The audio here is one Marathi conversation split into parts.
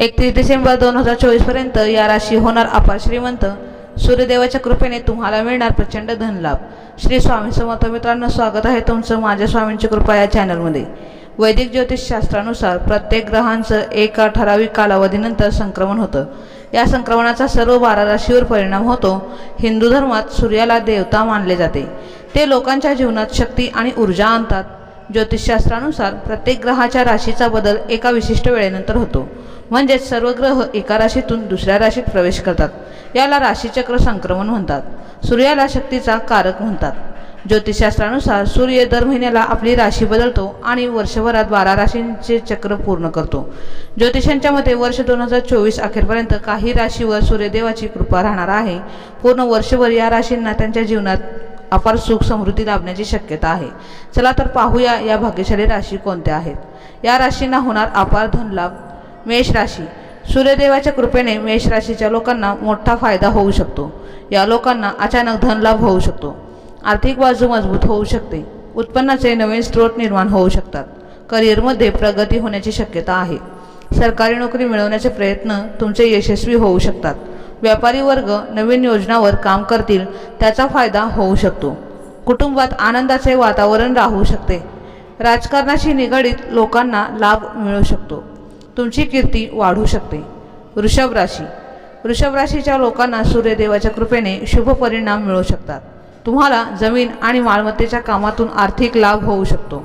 एकतीस डिसेंबर दोन हजार चोवीसपर्यंत या राशी होणार अपार श्रीमंत. सूर्यदेवाच्या कृपेने तुम्हाला मिळणार प्रचंड धनलाभ. श्री स्वामी समर्थ मित्रांनो स्वागत आहे तुमचं माझ्या स्वामींची कृपा या चॅनलमध्ये. वैदिक ज्योतिषशास्त्रानुसार प्रत्येक ग्रहांचं एका ठराविक कालावधीनंतर संक्रमण होतं. या संक्रमणाचा सर्व बारा राशीवर परिणाम होतो. हिंदू धर्मात सूर्याला देवता मानले जाते. ते लोकांच्या जीवनात शक्ती आणि ऊर्जा आणतात. ज्योतिषशास्त्रानुसार प्रत्येक ग्रहाच्या राशीचा बदल एका विशिष्ट वेळेनंतर होतो. म्हणजेच सर्व ग्रह एका राशीतून दुसऱ्या राशीत प्रवेश करतात. याला राशीचक्र संक्रमण म्हणतात. सूर्याला शक्तीचा कारक म्हणतात. ज्योतिषशास्त्रानुसार सूर्य दर महिन्याला आपली राशी बदलतो आणि वर्षभरात बारा राशींचे चक्र पूर्ण करतो. ज्योतिषांच्या मते वर्ष दोन हजार चोवीस अखेरपर्यंत काही राशीवर सूर्यदेवाची कृपा राहणार आहे. पूर्ण वर्षभर या राशींना त्यांच्या जीवनात अपार सुख समृद्धी लाभण्याची शक्यता आहे. चला तर पाहूया या भाग्यशाली राशी कोणत्या आहेत. या राशींना होणार अपार धनलाभ मेष राशी. सूर्यदेवाच्या कृपेने मेष राशीच्या लोकांना मोठा फायदा होऊ शकतो. या लोकांना अचानक धनलाभ होऊ शकतो. आर्थिक बाजू मजबूत होऊ शकते. उत्पन्नाचे नवीन स्रोत निर्माण होऊ शकतात. करिअरमध्ये प्रगती होण्याची शक्यता आहे. सरकारी नोकरी मिळवण्याचे प्रयत्न तुमचे यशस्वी होऊ शकतात. व्यापारी वर्ग नवीन योजनावर काम करतील त्याचा फायदा होऊ शकतो. कुटुंबात आनंदाचे वातावरण राहू शकते. राजकारणाशी निगडीत लोकांना लाभ मिळू शकतो. तुमची कीर्ती वाढू शकते. वृषभ राशी. वृषभ राशीच्या लोकांना सूर्यदेवाच्या कृपेने शुभ परिणाम मिळू शकतात. तुम्हाला जमीन आणि मालमत्तेच्या कामातून आर्थिक लाभ होऊ शकतो.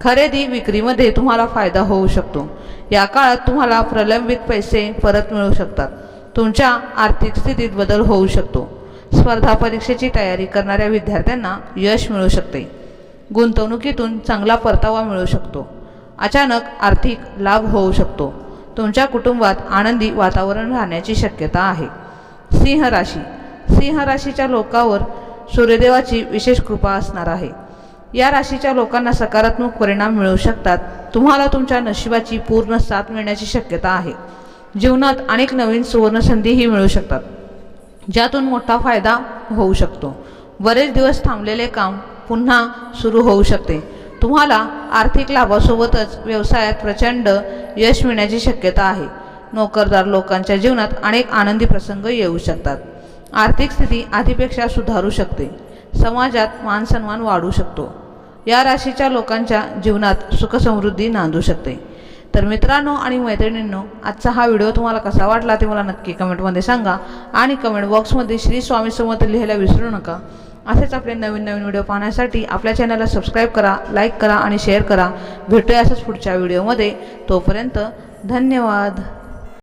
खरेदी विक्रीमध्ये तुम्हाला फायदा होऊ शकतो. या काळात तुम्हाला प्रलंबित पैसे परत मिळू शकतात. तुमच्या आर्थिक स्थितीत बदल होऊ शकतो. स्पर्धा परीक्षेची तयारी करणाऱ्या विद्यार्थ्यांना यश मिळू शकते. गुंतवणुकीतून चांगला परतावा मिळू शकतो. अचानक आर्थिक लाभ होऊ शकतो. तुमच्या कुटुंबात आनंदी वातावरण राहण्याची शक्यता आहे. सिंह राशी. सिंह राशीच्या लोकांवर सूर्यदेवाची विशेष कृपा असणार आहे. या राशीच्या लोकांना सकारात्मक परिणाम मिळू शकतात. तुम्हाला तुमच्या नशिबाची पूर्ण साथ मिळण्याची शक्यता आहे. जीवनात अनेक नवीन सुवर्णसंधीही मिळू शकतात. ज्यातून मोठा फायदा होऊ शकतो. बरेच दिवस थांबलेले काम पुन्हा सुरू होऊ शकते. तुम्हाला आर्थिक लाभासोबतच व्यवसायात प्रचंड यश मिळण्याची शक्यता आहे. नोकरदार लोकांच्या जीवनात अनेक आनंदी प्रसंग येऊ शकतात. आर्थिक स्थिती आधीपेक्षा सुधारू शकते. समाजात मानसन्मान वाढू शकतो. या राशीच्या लोकांच्या जीवनात सुखसमृद्धी नांदू शकते. तर मित्रांनो आणि मैत्रिणींनो आजचा हा व्हिडिओ तुम्हाला कसा वाटला ते मला नक्की कमेंटमध्ये सांगा आणि कमेंट बॉक्समध्ये श्री स्वामी समर्थ लिहायला विसरू नका. असेच आपले नवीन नवीन व्हिडिओ पाहण्यासाठी आपल्या चॅनलला सबस्क्राईब करा लाईक करा आणि शेअर करा. भेटूया असंच पुढच्या व्हिडिओमध्ये तोपर्यंत धन्यवाद.